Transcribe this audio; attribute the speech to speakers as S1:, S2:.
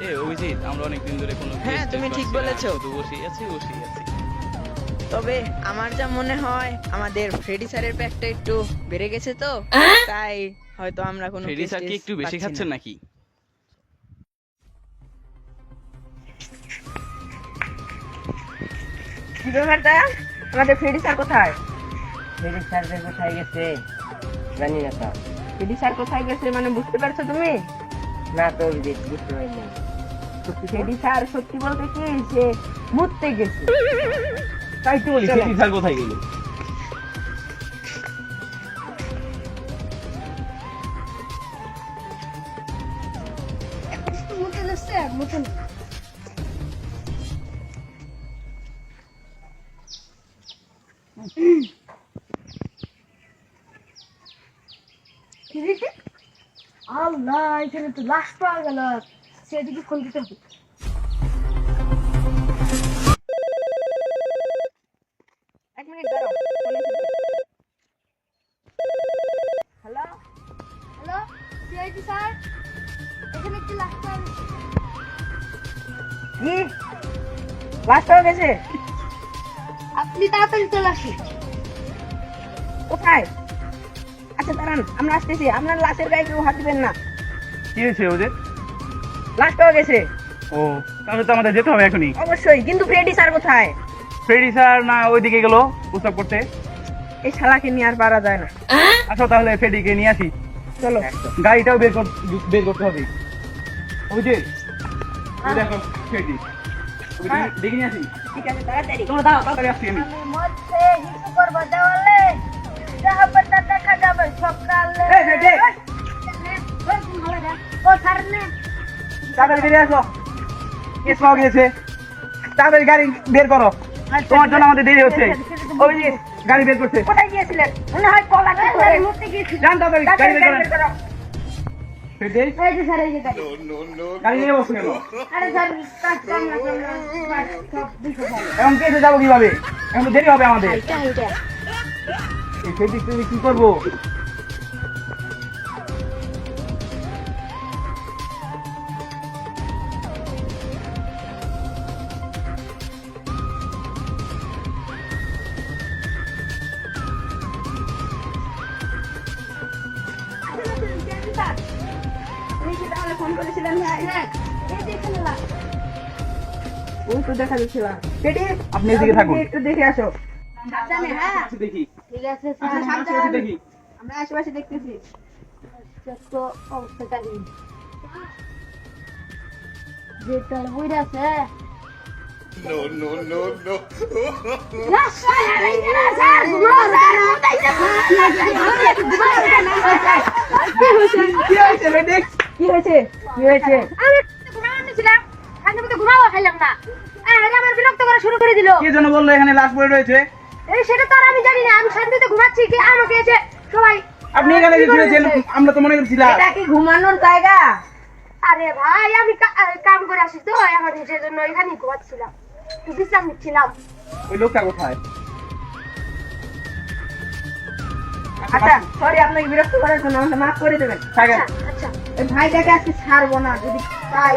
S1: এ অভিজিৎ আমরা অনেকদিন ধরে কোনো
S2: হ্যাঁ, তুমি ঠিক বলেছ।
S1: আছি আছি।
S2: তবে আমার যা মনে হয় আমাদের ফ্রেডি স্যারের প্যাকটা একটু বেড়ে গেছে তো তাই হয়তো আমরা কোনো
S1: ফেরি
S2: guest
S1: স্যার কি একটু বেশি খাচ্ছেন নাকি?
S2: কি ব্যাপারটা আমাদের ফ্রেডি স্যার কোথায়?
S3: ফেরি স্যার যে কোথায় গেছে? জানি না তো।
S2: ফ্রেডি স্যার কোথায় গেছে মানে বুঝতে পারছ তুমি?
S3: না তো অভিজিৎ বুঝতে পারিনি।
S2: ফ্রেডি স্যার সত্যি বলতে কি সে মুততে গেছে।
S1: তাই তো বলি। স্যার কোথায় গেল?
S4: আল্লাহ এখানে তো লাশ পাওয়া গেল। দিতে হবে।
S2: এক মিনিট দাঁড়াও হ্যালো?
S4: হ্যালো? CID sir? এখানে একটি লাশ
S2: কি? লাস্ট গেছে?
S4: আপনি তাড়াতাড়ি চলে আসুন।
S2: কোথায়? আচ্ছা দাঁড়ান আমরা আসতেছি। আপনার লাশের গায়ে কেউ হাত দিবেন না।
S1: কি হয়েছে ওদের?
S2: লাস্ট হয়ে গেছে।
S1: ও তাহলে তো আমাদের যেতে হবে এখনই।
S2: অবশ্যই কিন্তু ফ্রেডি স্যার কোথায়?
S1: ফেরি স্যার না ওইদিকে গেল প্রস্তাব করতে।
S2: এই শালাকে নিয়ে আর পারা যায় না।
S1: আসো তাহলে ফেডিকে নিয়ে আসি।
S2: চলো।
S1: গাড়িটাও বের কর- বের করতে হবে। ওই দেখো ফেডি ওই
S2: হ্যাঁ।
S1: দেখে নিয়ে আসি।
S2: ঠিক আছে তাড়াতাড়ি।
S1: তোমরা দাও তাড়াতাড়ি আসছি আমি।
S4: মধ্যে হিসু করব দেওয়ালে। জাহাবাটা দেখা যাবে সকালে।
S1: এই, বেটে।
S4: ও স্যার নে
S1: তাড়াতাড়ি বেরিয়ে আসো। গিয়েছে। গাড়ি বের করো। তোমার জন্য আমাদের দেরি হচ্ছে। ওই গাড়ি বের করছে।
S2: কোথায় গিয়েছিলেন? মনে হয় কলা
S4: করে?
S1: মুক্তি জান গাড়ি বের
S2: করো।
S1: যাব কীভাবে? এখন দেরি হবে আমাদের। কি করব?
S2: আপনি ফোন করেছিলেন ভাই
S4: হ্যাঁ। এই যে এখানে
S2: ওই তো দেখা যাচ্ছিল ফ্রেডি
S1: আপনি এদিকে থাকুন।
S2: একটু দেখে আসো।
S4: সাবধানে হ্যাঁ।
S1: দেখি।
S4: ঠিক আছে
S2: আচ্ছা,
S4: স্যার।
S2: সাবধান।
S1: দেখি।
S2: আমরা আশেপাশে দেখতেছি।
S4: তো অবস্থাটা কি যেটা বইরা আছে।
S5: No,
S2: কি হয়েছে কি হয়েছে? কি হয়েছে?
S4: আমি নিছিলাম খাইলাম না। আমার বিরক্ত করা শুরু করে দিল।
S1: কে জন্য বলল এখানে লাশ পড়ে রয়েছে?
S4: এই সেটা তো আর আমি জানি না। আমি শান্তিতে ঘুমাচ্ছি। কি আমাকে এসে সবাই
S1: আপনি এখানে যে শুনেছেন আমরা তো মনে করছিলাম
S2: এটা কি ঘুমানোর জায়গা?
S4: আরে ভাই আমি কাম করে আসি তো। আমার সেজন্য এখানেই ঘুমাচ্ছিলাম। একটু বিশ্রাম নিচ্ছিলাম।
S1: ওই লোকটা কোথায়?
S2: আচ্ছা সরি আপনাকে বিরক্ত করার জন্য আমাকে মাফ করে দেবেন।
S4: আচ্ছা আচ্ছা।
S2: ভাইটাকে আজকে ছাড়বো না যদি
S1: পাই